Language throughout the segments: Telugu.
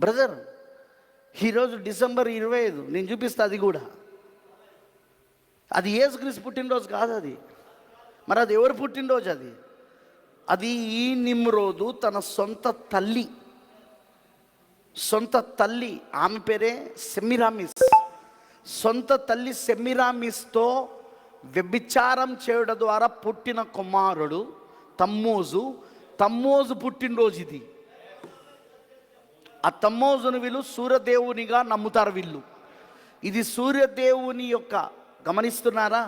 బ్రదర్ ఈరోజు డిసెంబర్ ఇరవై ఐదు నేను చూపిస్తా అది కూడా. అది ఏసుక్రీస్ పుట్టినరోజు కాదు అది. మరి అది ఎవరు పుట్టినరోజు అది? అది ఈ నిమ్రోదు తన సొంత తల్లి. సొంత తల్లి ఆమె పేరే సెమ్మిరామిస్ సొంత తల్లి సెమ్మిరామిస్తో వ్యభిచారం చేయడం ద్వారా పుట్టిన కుమారుడు తమ్మోజు. తమ్మోజు పుట్టినరోజు ఇది. ఆ తమ్మోజును వీళ్ళు సూర్యదేవునిగా నమ్ముతారు వీళ్ళు. ఇది సూర్యదేవుని యొక్క గమనిస్తున్నారా?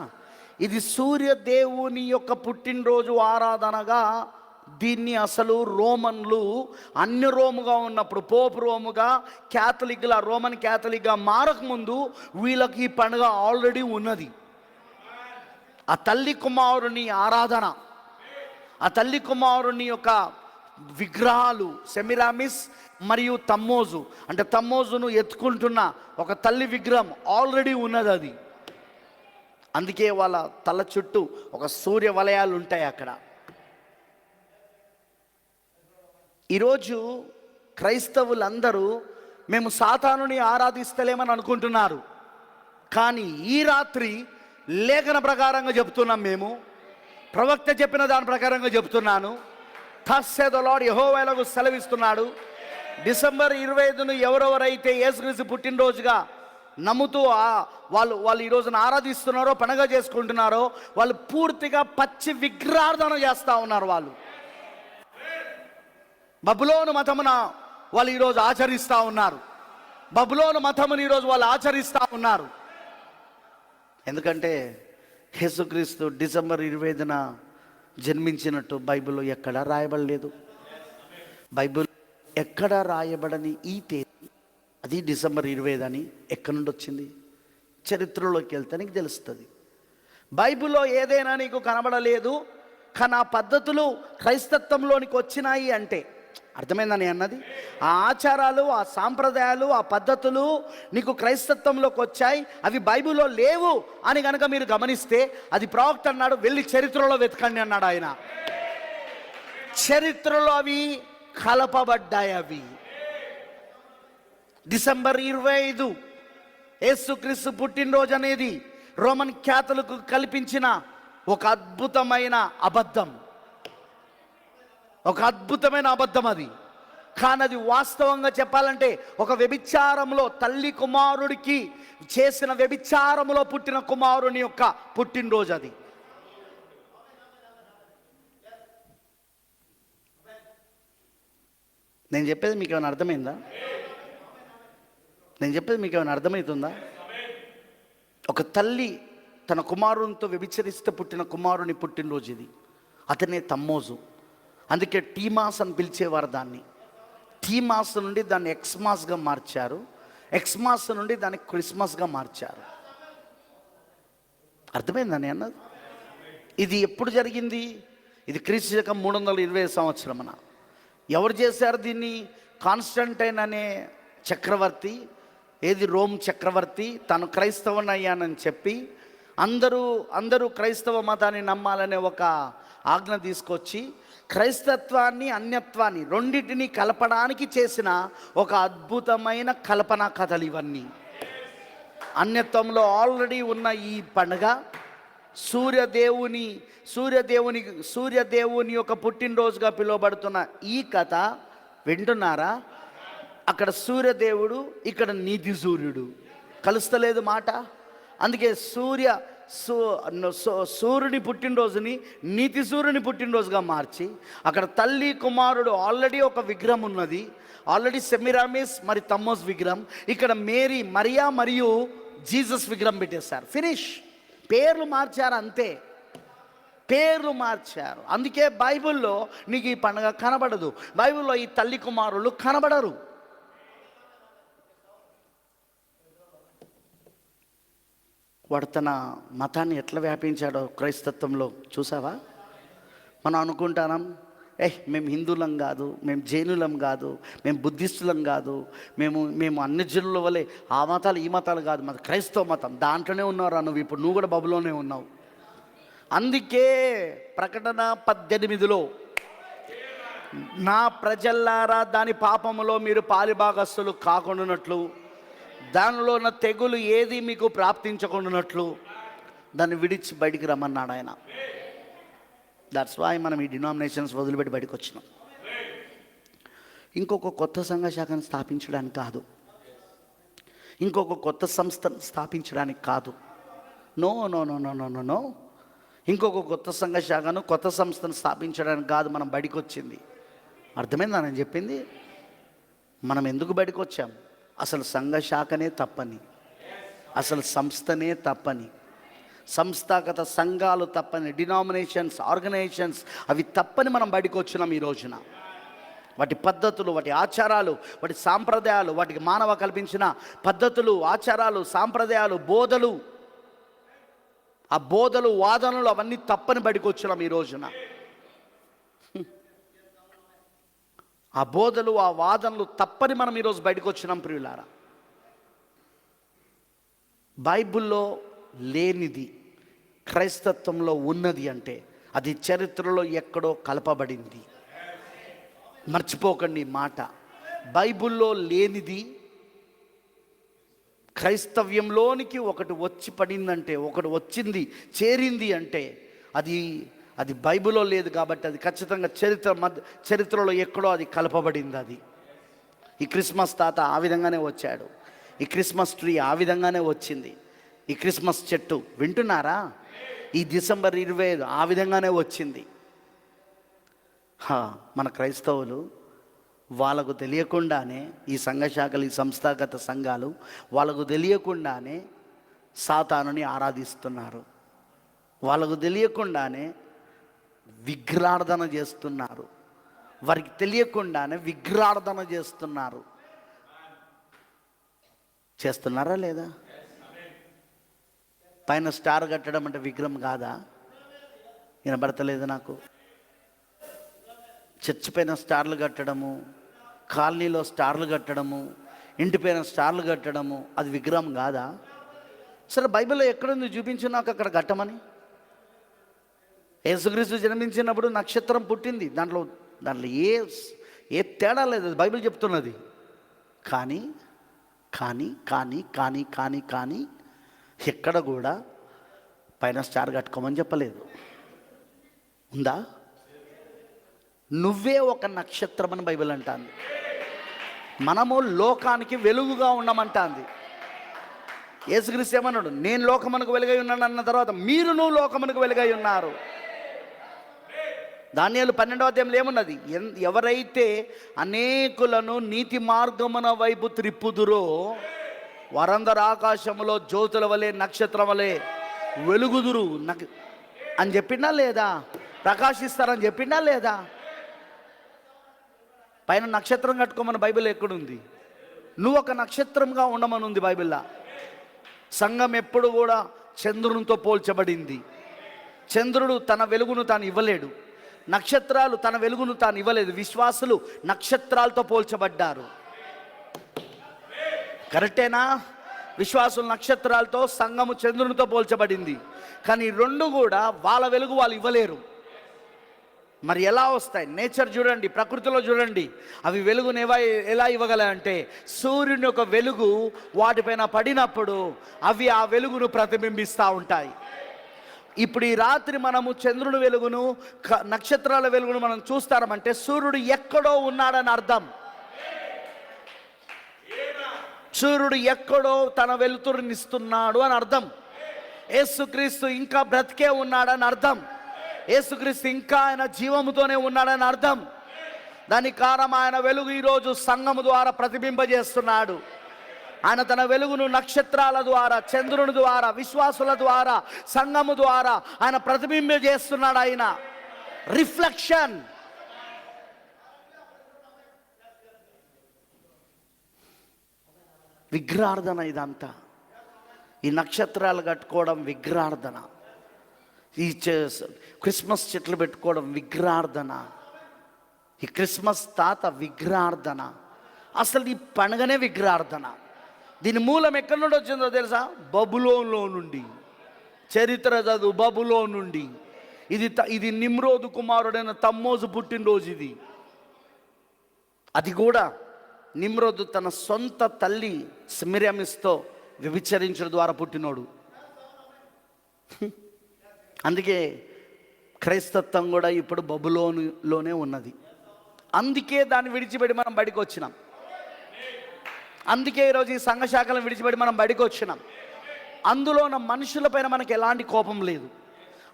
ఇది సూర్యదేవుని యొక్క పుట్టినరోజు ఆరాధనగా దీన్ని అసలు రోమన్లు అన్య రోముగా ఉన్నప్పుడు పోపు రోముగా క్యాథలిక్గా రోమన్ క్యాథలిక్గా మారకముందు వీళ్ళకి ఈ పండుగ ఆల్రెడీ ఉన్నది. ఆ తల్లి కుమారుని ఆరాధన ఆ తల్లి కుమారుని యొక్క విగ్రహాలు సెమిరామిస్ మరియు తమ్మోజు. అంటే తమ్మోజును ఎత్తుకుంటున్న ఒక తల్లి విగ్రహం ఆల్రెడీ ఉన్నది అది. అందుకే వాళ్ళ తల చుట్టూ ఒక సూర్య వలయాలు ఉంటాయి అక్కడ. ఈరోజు క్రైస్తవులందరూ మేము సాతానుని ఆరాధిస్తలేమని అనుకుంటున్నారు. కానీ ఈ రాత్రి లేఖన ప్రకారంగా చెబుతున్నాం మేము. ప్రవక్త చెప్పిన దాని ప్రకారంగా చెబుతున్నాను తస్సేదలాడు యహోవేలకు సెలవిస్తున్నాడు. డిసెంబర్ ఇరవై ఐదును ఎవరెవరైతే యేసుక్రీస్తు పుట్టినరోజుగా నమ్ముతూ వాళ్ళు వాళ్ళు ఈ రోజున ఆరాధిస్తున్నారో పండగ చేసుకుంటున్నారో వాళ్ళు పూర్తిగా పచ్చి విగ్రహార్థన చేస్తూ ఉన్నారు వాళ్ళు. బబులోను మతమున వాళ్ళు ఈరోజు ఆచరిస్తూ ఉన్నారు. బబులోను మతమును ఈరోజు వాళ్ళు ఆచరిస్తూ ఉన్నారు. ఎందుకంటే యేసుక్రీస్తు డిసెంబర్ ఇరవై ఐదున జన్మించినట్టు బైబిల్లో ఎక్కడా రాయబడలేదు. బైబిల్ ఎక్కడా రాయబడని ఈ తేదీ అది డిసెంబర్ ఇరవై అని ఎక్కడి నుండి వచ్చింది? చరిత్రలోకి వెళ్తే నీకు తెలుస్తుంది. బైబిల్లో ఏదైనా నీకు కనబడలేదు కానీ ఆ పద్ధతులు క్రైస్తత్వంలోనికి వచ్చినాయి అంటే అర్థమైందని అన్నది? ఆ ఆచారాలు ఆ సాంప్రదాయాలు ఆ పద్ధతులు నీకు క్రైస్తత్వంలోకి వచ్చాయి అవి బైబిల్లో లేవు అని కనుక మీరు గమనిస్తే అది ప్రవక్త అన్నాడు వెళ్ళి చరిత్రలో వెతకండి అన్నాడు ఆయన. చరిత్రలో అవి కలపబడ్డాయి అవి. డిసెంబర్ ఇరవై ఐదు యేసుక్రీస్తు పుట్టినరోజు అనేది రోమన్ ఖ్యాతులకు కల్పించిన ఒక అద్భుతమైన అబద్ధం. ఒక అద్భుతమైన అబద్ధం అది. కానీ అది వాస్తవంగా చెప్పాలంటే ఒక వ్యభిచారంలో తల్లి కుమారుడికి చేసిన వ్యభిచారంలో పుట్టిన కుమారుని యొక్క పుట్టినరోజు అది. నేను చెప్పేది మీకు ఏమైనా అర్థమైందా? నేను చెప్పేది మీకు ఏమైనా అర్థమవుతుందా ఒక తల్లి తన కుమారునితో వ్యభిచరిస్తే పుట్టిన కుమారుని పుట్టినరోజు ఇది. అతనే తమ్మోజు. అందుకే టీమాస్ అని పిలిచేవారు దాన్ని. టీమాస్ నుండి దాన్ని ఎక్స్మాస్గా మార్చారు. ఎక్స్మాస్ నుండి దాన్ని క్రిస్మస్గా మార్చారు. అర్థమైందని అన్నది? ఇది ఎప్పుడు జరిగింది? ఇది క్రీస్తు శకం మూడు వందల ఇరవై సంవత్సరమున. ఎవరు చేశారు దీన్ని? కాన్స్టంటైన్ అనే చక్రవర్తి ఏది? రోమ్ చక్రవర్తి తను క్రైస్తవుని అయ్యానని చెప్పి అందరూ అందరూ క్రైస్తవ మతాన్ని నమ్మాలనే ఒక ఆజ్ఞ తీసుకొచ్చి క్రైస్తత్వాన్ని అన్యత్వాన్ని రెండింటిని కలపడానికి చేసిన ఒక అద్భుతమైన కల్పన కథలు ఇవన్నీ. అన్యత్వంలో ఆల్రెడీ ఉన్న ఈ పండుగ సూర్యదేవుని సూర్యదేవుని సూర్యదేవుని యొక్క పుట్టినరోజుగా పిలువబడుతున్న ఈ కథ వింటున్నారా? అక్కడ సూర్యదేవుడు ఇక్కడ నీతి సూర్యుడు. కలుస్తలేదు మాట. అందుకే సూర్య సూ సూ- సూర్యుని పుట్టినరోజుని నీతి సూర్యుని పుట్టినరోజుగా మార్చి అక్కడ తల్లి కుమారుడు ఆల్రెడీ ఒక విగ్రహం ఉన్నది. ఆల్రెడీ సెమిరామిస్ మరి తమ్మోస్ విగ్రహం. ఇక్కడ మేరీ మరియా మరియు జీసస్ విగ్రహం పెట్టేశారు. ఫినిష్ పేర్లు మార్చారు అంతే. పేర్లు మార్చారు. అందుకే బైబిల్లో నీకు ఈ పండుగ కనబడదు. బైబిల్లో ఈ తల్లి కుమారులు కనబడరు. వాడు తన మతాన్ని ఎట్లా వ్యాపించాడో క్రైస్తత్వంలో చూసావా? మనం అనుకుంటాం ఏ మేము హిందువులం కాదు మేము జైనులం కాదు మేము బుద్ధిస్టులం కాదు మేము మేము అన్ని జనుల వలె ఆ మతాలు ఈ మతాలు కాదు మాది క్రైస్తవ మతం. దాంట్లోనే ఉన్నారా నువ్వు ఇప్పుడు నువ్వు కూడా బబులోనే ఉన్నావు. అందుకే ప్రకటన పద్దెనిమిదిలో నా ప్రజల్లారా దాని పాపములో మీరు పాలిభాగస్తులు కాకుండానట్లు దానిలో ఉన్న తెగులు ఏది మీకు ప్రాప్తించకుండానట్లు దాన్ని విడిచి బయటికి రమ్మన్నాడు ఆయన. దట్స్ వై మనం ఈ డినామినేషన్స్ వదిలిపెట్టి బయటకు వచ్చినాం. ఇంకొక కొత్త సంఘ శాఖను స్థాపించడానికి కాదు. ఇంకొక కొత్త సంస్థను స్థాపించడానికి కాదు. No no no no no no no ఇంకొక కొత్త సంఘ శాఖను కొత్త సంస్థను స్థాపించడానికి కాదు మనం బడికొచ్చింది వచ్చింది. అర్థమైందా నేను చెప్పింది? మనం ఎందుకు బయటకు అసలు సంఘశాఖనే తప్పని. అసలు సంస్థనే తప్పని. సంస్థాగత సంఘాలు తప్పని డినామినేషన్స్ ఆర్గనైజేషన్స్ అవి తప్పని మనం బయటకు వచ్చినాం ఈ రోజున. వాటి పద్ధతులు వాటి ఆచారాలు వాటి సాంప్రదాయాలు వాటికి మానవ కల్పించిన పద్ధతులు ఆచారాలు సాంప్రదాయాలు బోధలు. ఆ బోధలు వాదనలు అవన్నీ తప్పని బయటకు వచ్చినాం ఈ రోజున. ఆ బోధలు ఆ వాదనలు తప్పని మనం ఈరోజు బయటకు వచ్చినాం ప్రియులారా. బైబిల్లో లేనిది క్రైస్తత్వంలో ఉన్నది అంటే అది చరిత్రలో ఎక్కడో కలపబడింది. మర్చిపోకండి మాట. బైబిల్లో లేనిది క్రైస్తవ్యంలోనికి ఒకటి వచ్చి పడిందంటే ఒకటి వచ్చింది చేరింది అంటే అది అది బైబిల్లో లేదు కాబట్టి అది ఖచ్చితంగా చరిత్ర మధ్య చరిత్రలో ఎక్కడో అది కలపబడింది అది. ఈ క్రిస్మస్ తాత ఆ విధంగానే వచ్చాడు. ఈ క్రిస్మస్ ట్రీ ఆ విధంగానే వచ్చింది. ఈ క్రిస్మస్ చెట్టు వింటున్నారా? ఈ డిసెంబర్ ఇరవై ఐదు ఆ విధంగానే వచ్చింది. మన క్రైస్తవులు వాళ్ళకు తెలియకుండానే ఈ సంఘ శాఖలు ఈ సంస్థాగత సంఘాలు వాళ్ళకు తెలియకుండానే సాతానుని ఆరాధిస్తున్నారు. వాళ్ళకు తెలియకుండానే విగ్రార్థన చేస్తున్నారు. వారికి తెలియకుండానే విగ్రార్థన చేస్తున్నారు. చేస్తున్నారా లేదా? పైన స్టార్ కట్టడం అంటే విగ్రహం కాదా? వినబడతలేదు నాకు. చర్చి పైన స్టార్లు కట్టడము కాలనీలో స్టార్లు కట్టడము ఇంటి పైన స్టార్లు కట్టడము అది విగ్రహం కాదా? సరే బైబిల్లో ఎక్కడుంది చూపించు నాకు అక్కడ కట్టమని. యేసుక్రీస్తు జన్మించినప్పుడు నక్షత్రం పుట్టింది. దాంట్లో దాంట్లో ఏ ఏ తేడా లేదు. బైబిల్ చెప్తున్నది. కానీ కానీ కానీ కానీ కానీ కానీ ఎక్కడ కూడా పైన స్టార్ కట్టుకోమని చెప్పలేదు. ఉందా? నువ్వే ఒక నక్షత్రం అని బైబిల్ అంటాంది. మనము లోకానికి వెలుగుగా ఉన్నామంటాంది. యేసుక్రీస్తు ఏమన్నాడు? నేను లోకమునకు వెలుగై ఉన్నాను అన్న తర్వాత మీరు నువ్వు లోకమునకు వెలుగై ఉన్నారు. ధాన్యాలు పన్నెండవ అధ్యాయంలో ఏమున్నది? ఎన్- ఎవరైతే అనేకులను నీతి మార్గమున వైపు త్రిప్పుదురో వారందరు ఆకాశంలో జ్యోతుల వలె నక్షత్రం వలె వెలుగుదురు. నక్ అని చెప్పినా లేదా? ప్రకాశిస్తారని చెప్పినా లేదా? పైన నక్షత్రం కట్టుకోమని బైబిల్ ఎక్కడుంది? నువ్వు ఒక నక్షత్రంగా ఉండమని ఉంది బైబిల్లో. సంఘం ఎప్పుడు కూడా చంద్రునితో పోల్చబడింది. చంద్రుడు తన వెలుగును తాను ఇవ్వలేడు. నక్షత్రాలు తన వెలుగును తాను ఇవ్వలేదు. విశ్వాసులు నక్షత్రాలతో పోల్చబడ్డారు. కరెక్టేనా? విశ్వాసులు నక్షత్రాలతో సంఘము చంద్రునితో పోల్చబడింది. కానీ రెండు కూడా వాళ్ళ వెలుగు వాళ్ళు ఇవ్వలేరు. మరి ఎలా వస్తాయి? నేచర్ చూడండి ప్రకృతిలో చూడండి. అవి వెలుగును ఎలా ఇవ్వగలంటే అంటే సూర్యుని యొక్క వెలుగు వాటిపైన పడినప్పుడు అవి ఆ వెలుగును ప్రతిబింబిస్తూ ఉంటాయి. ఇప్పుడు ఈ రాత్రి మనము చంద్రుడు వెలుగును క- నక్షత్రాల వెలుగును మనం చూస్తామంటే సూర్యుడు ఎక్కడో ఉన్నాడని అర్థం. సూర్యుడు ఎక్కడో తన వెలుతురునిస్తున్నాడు అని అర్థం. యేసుక్రీస్తు ఇంకా బ్రతికే ఉన్నాడని అర్థం. యేసుక్రీస్తు ఇంకా ఆయన జీవముతోనే ఉన్నాడని అర్థం. దానికి కారణం ఆయన వెలుగు ఈరోజు సంఘము ద్వారా ప్రతిబింబజేస్తున్నాడు. ఆయన తన వెలుగును నక్షత్రాల ద్వారా చంద్రుని ద్వారా విశ్వాసుల ద్వారా సంఘము ద్వారా ఆయన ప్రతిబింబజేస్తున్నాడు ఆయన. రిఫ్లెక్షన్ విగ్రహార్థన ఇదంతా. ఈ నక్షత్రాలు కట్టుకోవడం విగ్రహార్థన ఈ చే- క్రిస్మస్ చెట్లు పెట్టుకోవడం విగ్రహార్థన ఈ క్రిస్మస్ తాత విగ్రహార్థన అసలు ఈ పండుగనే విగ్రహార్థన దీని మూలం ఎక్కడి నుండి వచ్చిందో తెలుసా? బబులోన్లో నుండి. చరిత్ర చదువు బబులో నుండి. ఇది త- ఇది నిమ్రోదు కుమారుడైన తమ్మోజు పుట్టినరోజు ఇది. అది కూడా నిమ్రోదు తన సొంత తల్లి స్మిరమిస్తో వ్యభిచరించడం ద్వారా పుట్టినోడు. అందుకే క్రైస్తత్వం కూడా ఇప్పుడు బబులోనులోనే ఉన్నది. అందుకే దాన్ని విడిచిపెట్టి మనం బడికి వచ్చినాం. అందుకే ఈరోజు ఈ సంఘశాఖలను విడిచిపెట్టి మనం బయటకు వచ్చినాం. అందులో ఉన్న మనుషులపైన మనకి ఎలాంటి కోపం లేదు.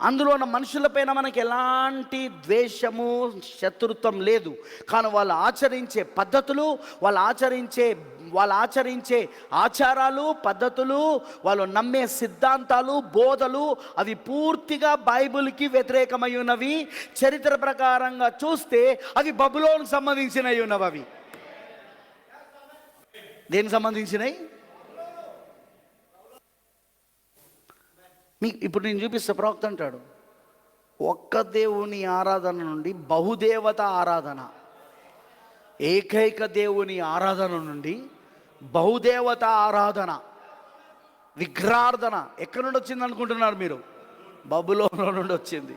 అందులో ఉన్న మనుషులపైన మనకి ఎలాంటి ద్వేషము శత్రుత్వం లేదు. కానీ వాళ్ళు ఆచరించే పద్ధతులు వాళ్ళు ఆచరించే వాళ్ళు ఆచరించే ఆచారాలు పద్ధతులు వాళ్ళు నమ్మే సిద్ధాంతాలు బోధలు అవి పూర్తిగా బైబిల్కి వ్యతిరేకమై ఉన్నవి. చరిత్ర ప్రకారంగా చూస్తే అవి బబులోనికి సంబంధించినవి ఉన్నవి. అవి దేనికి సంబంధించినవి? మీ ఇప్పుడు నేను చూపిస్తా ప్రవక్త అంటాడు. ఒక్క దేవుని ఆరాధన నుండి బహుదేవత ఆరాధన. ఏకైక దేవుని ఆరాధన నుండి బహుదేవత ఆరాధన. విగ్రహార్థన ఎక్కడి నుండి వచ్చింది అనుకుంటున్నారు మీరు? బబులోలో నుండి వచ్చింది.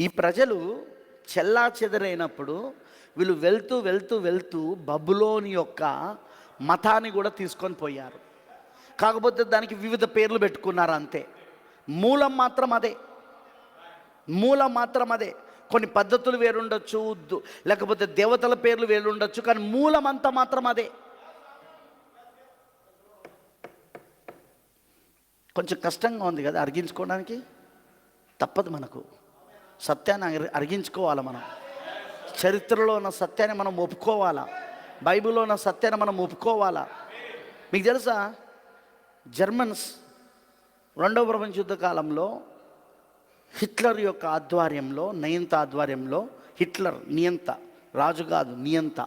ఈ ప్రజలు చెల్లా చెదరైనప్పుడు వీళ్ళు వెళ్తూ వెళ్తూ వెళ్తూ బబులోని యొక్క మతాన్ని కూడా తీసుకొని పోయారు. కాకపోతే దానికి వివిధ పేర్లు పెట్టుకున్నారు అంతే. మూలం మాత్రం అదే. మూలం మాత్రం అదే. కొన్ని పద్ధతులు వేరుండొచ్చు లేకపోతే దేవతల పేర్లు వేరుండొచ్చు కానీ మూలం అంతా మాత్రం అదే. కొంచెం కష్టంగా ఉంది కదా అరిగించుకోవడానికి? తప్పదు మనకు. సత్యాన్ని అరి- అరిగించుకోవాలి మనం. చరిత్రలో ఉన్న సత్యాన్ని మనం ఒప్పుకోవాలా? బైబిల్లో ఉన్న సత్యాన్ని మనం ఒప్పుకోవాలా? మీకు తెలుసా? జర్మన్స్ రెండవ ప్రపంచ యుద్ధ కాలంలో హిట్లర్ యొక్క ఆధ్వర్యంలో నయంత ఆధ్వర్యంలో హిట్లర్ నియంత రాజు కాదు నియంత.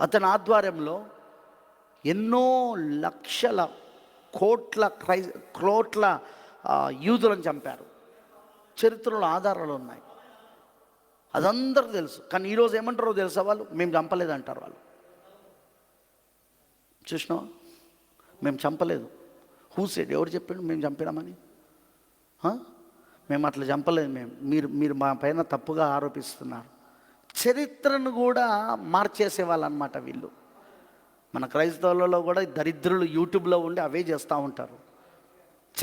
అతని ఆధ్వర్యంలో ఎన్నో లక్షల కోట్ల క్రై కోట్ల యూదులను చంపారు. చరిత్రలో ఆధారాలు ఉన్నాయి. అదందరూ తెలుసు. కానీ ఈరోజు ఏమంటారో తెలుసా వాళ్ళు? మేము చంపలేదు అంటారు వాళ్ళు. చూసినావా? మేము చంపలేదు. హూ ఎవరు చెప్పాడు? మేము చంపినామని? మేము అట్లా చంపలేదు మేము. మీరు మీరు మా పైన తప్పుగా ఆరోపిస్తున్నారు. చరిత్రను కూడా మార్చేసేవాళ్ళు అనమాట వీళ్ళు. మన క్రైస్తవులలో కూడా దరిద్రులు యూట్యూబ్లో ఉండి అవే చేస్తూ ఉంటారు.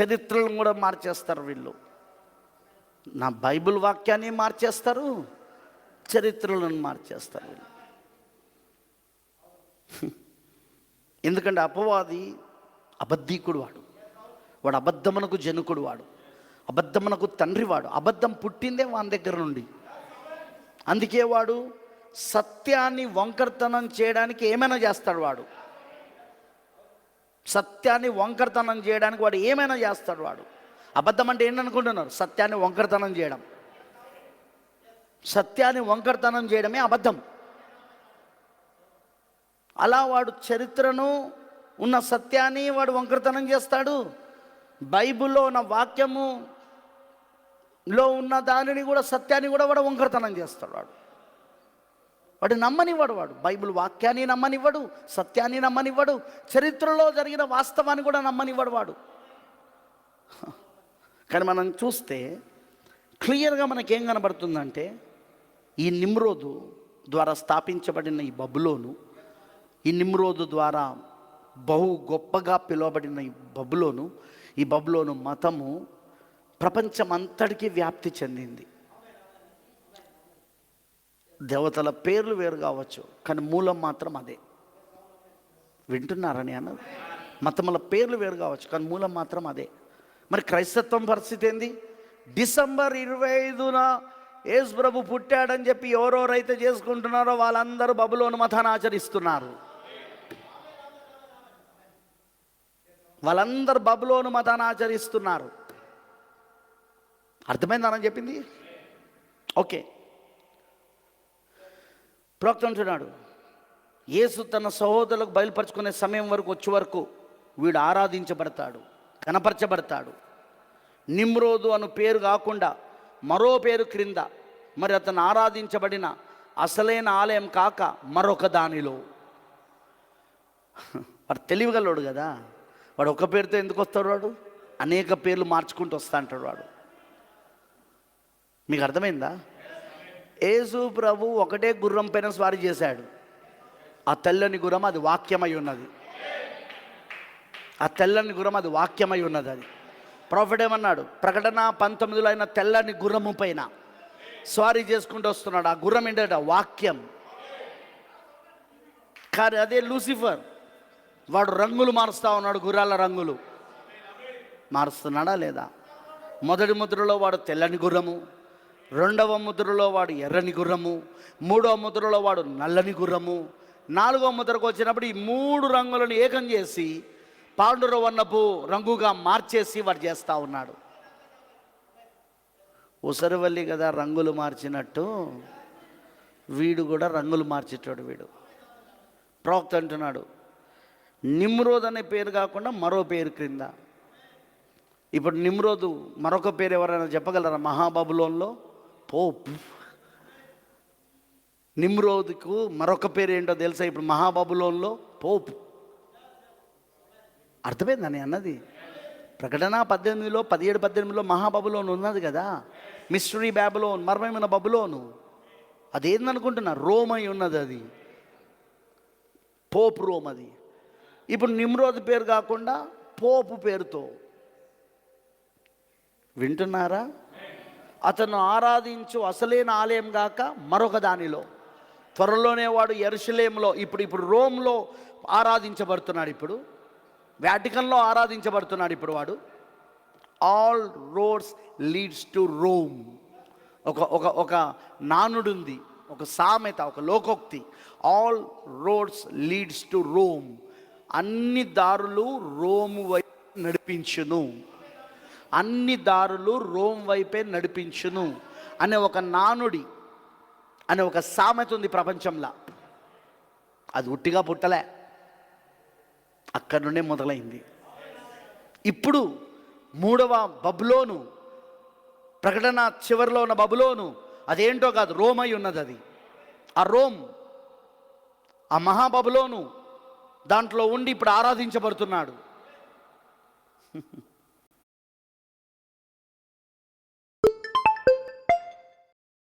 చరిత్రలను కూడా మార్చేస్తారు వీళ్ళు. నా బైబిల్ వాక్యాన్ని మార్చేస్తారు. చరిత్రలను మార్చేస్తారు ఎందుకంటే అపవాది అబద్ధీకుడు వాడు. వాడు అబద్ధమునకు జనుకుడు వాడు. అబద్ధమునకు తండ్రి వాడు. అబద్ధం పుట్టిందే వాని దగ్గర నుండి. అందుకే వాడు సత్యాన్ని వంకర్తనం చేయడానికి ఏమైనా చేస్తాడు వాడు. సత్యాన్ని వంకర్తనం చేయడానికి వాడు ఏమైనా చేస్తాడు వాడు. అబద్ధం అంటే ఏంటనుకుంటున్నారు? సత్యాన్ని వంకర్తనం చేయడం. సత్యాన్ని వంకర్తనం చేయడమే అబద్ధం. అలా వాడు చరిత్రను ఉన్న సత్యాన్ని వాడు వంకరతనం చేస్తాడు. బైబిల్లో ఉన్న వాక్యము లో ఉన్న దానిని కూడా సత్యాన్ని కూడా వాడు వంకరతనం చేస్తాడు వాడు. వాడు నమ్మనివ్వడు వాడు. బైబిల్ వాక్యాన్ని నమ్మనివ్వడు సత్యాన్ని నమ్మనివ్వడు చరిత్రలో జరిగిన వాస్తవాన్ని కూడా నమ్మనివ్వడు వాడు. కానీ మనం చూస్తే క్లియర్గా మనకేం కనబడుతుందంటే ఈ నిమ్రోదు ద్వారా స్థాపించబడిన ఈ బబులోను ఈ నిమ్రోదు ద్వారా బహు గొప్పగా పిలువబడిన ఈ బబులోను ఈ బబులోను మతము ప్రపంచమంతటికీ వ్యాప్తి చెందింది. దేవతల పేర్లు వేరు కావచ్చు కానీ మూలం మాత్రం అదే. వింటున్నారని అన్నది మతముల పేర్లు వేరు కావచ్చు కానీ మూలం మాత్రం అదే. మరి క్రైస్తత్వం పరిస్థితి ఏంది? డిసెంబర్ ఇరవై ఐదున యేసు ప్రభు పుట్టాడని చెప్పి ఎవరెవరైతే చేసుకుంటున్నారో వాళ్ళందరూ బబులోను మతాన్ని ఆచరిస్తున్నారు. వాళ్ళందరూ బబులోను మతాన్ని ఆచరిస్తున్నారు. అర్థమైందని చెప్పింది? ఓకే. ప్రోక్త అంటున్నాడు యేసు తన సహోదరులకు బయలుపరచుకునే సమయం వరకు వచ్చే వరకు వీడు ఆరాధించబడతాడు కనపరచబడతాడు. నిమ్రోదు అను పేరు కాకుండా మరో పేరు క్రింద. మరి అతను ఆరాధించబడిన అసలైన ఆలయం కాక మరొక దానిలో. వాడు తెలివిగలవాడు కదా. వాడు ఒక పేరుతో ఎందుకు వస్తాడు వాడు? అనేక పేర్లు మార్చుకుంటూ వస్తా అంటాడు వాడు. మీకు అర్థమైందా? యేసు ప్రభు ఒకటే గుర్రం పైన స్వారీ చేశాడు. ఆ తెల్లని గుర్రం అది వాక్యమై ఉన్నది. ఆ తెల్లని గుర్రం అది వాక్యమై ఉన్నది అది. ప్రాఫిట్ ఏమన్నాడు ప్రకటన పంతొమ్మిదిలో అయిన తెల్లని గుర్రము పైన. స్వారీ చేసుకుంటూ వస్తున్నాడు. ఆ గుర్రం ఏంటంటే వాక్యం. కానీ అదే లూసిఫర్. వాడు రంగులు మారుస్తా ఉన్నాడు గుర్రాల రంగులు. మారుస్తున్నాడా లేదా? మొదటి ముద్రలో వాడు తెల్లని గుర్రము. రెండవ ముద్రలో వాడు ఎర్రని గుర్రము. మూడవ ముద్రలో వాడు నల్లని గుర్రము. నాలుగవ ముద్రకు వచ్చినప్పుడు ఈ మూడు రంగులను ఏకం చేసి పాండురవన్నపు రంగుగా మార్చేసి వాడు చేస్తూ ఉన్నాడు. ఉసరవల్లి కదా రంగులు మార్చినట్టు వీడు కూడా రంగులు మార్చేటాడు వీడు. ప్రవక్త అంటున్నాడు నిమ్రోద్ అనే పేరు కాకుండా మరో పేరు క్రింద. ఇప్పుడు నిమ్రోదు మరొక పేరు ఎవరైనా చెప్పగలరా? మహాబబులోన్లో పోప్. నిమ్రోదుకు మరొక పేరు ఏంటో తెలుసా? ఇప్పుడు మహాబబులోన్లో పోపు. అర్థమైందని అన్నది? ప్రకటన పద్దెనిమిదిలో పదిహేడు పద్దెనిమిదిలో మహాబబులోను ఉన్నది కదా? మిస్టరీ బ్యాబులోన్ మర్మమైన బబులోను. అదేందనుకుంటున్నా రోమ్ అయి ఉన్నది అది. పోప్ రోమ్ అది. ఇప్పుడు నిమ్రోద్ పేరు కాకుండా పోపు పేరుతో. వింటున్నారా? అతను ఆరాధించు అసలైన ఆలయం గాక మరొక దానిలో. త్వరలోనే వాడు ఎరుసలేంలో ఇప్పుడు ఇప్పుడు రోమ్లో ఆరాధించబడుతున్నాడు ఇప్పుడు. వ్యాటికన్లో ఆరాధించబడుతున్నాడు ఇప్పుడు వాడు. All roads leads to Rome ఒక ఒక ఒక నానుడుంది ఒక సామెత ఒక లోకోక్తి. All roads leads to Rome అన్ని దారులు రోమ్ వైపు నడిపించును. అన్ని దారులు రోమ్ వైపే నడిపించును అనే ఒక నానుడి అనే ఒక సామెత ఉంది ప్రపంచంలో. అది ఉట్టిగా పుట్టలే. అక్కడి నుండే మొదలైంది. ఇప్పుడు మూడవ బబులోను ప్రకటన చివరిలో ఉన్న బబులోను అదేంటో కాదు రోమ్ అయి ఉన్నది అది. ఆ రోమ్ ఆ మహాబబులోను దాంట్లో ఉండి ఇప్పుడు ఆరాధించబడుతున్నాడు.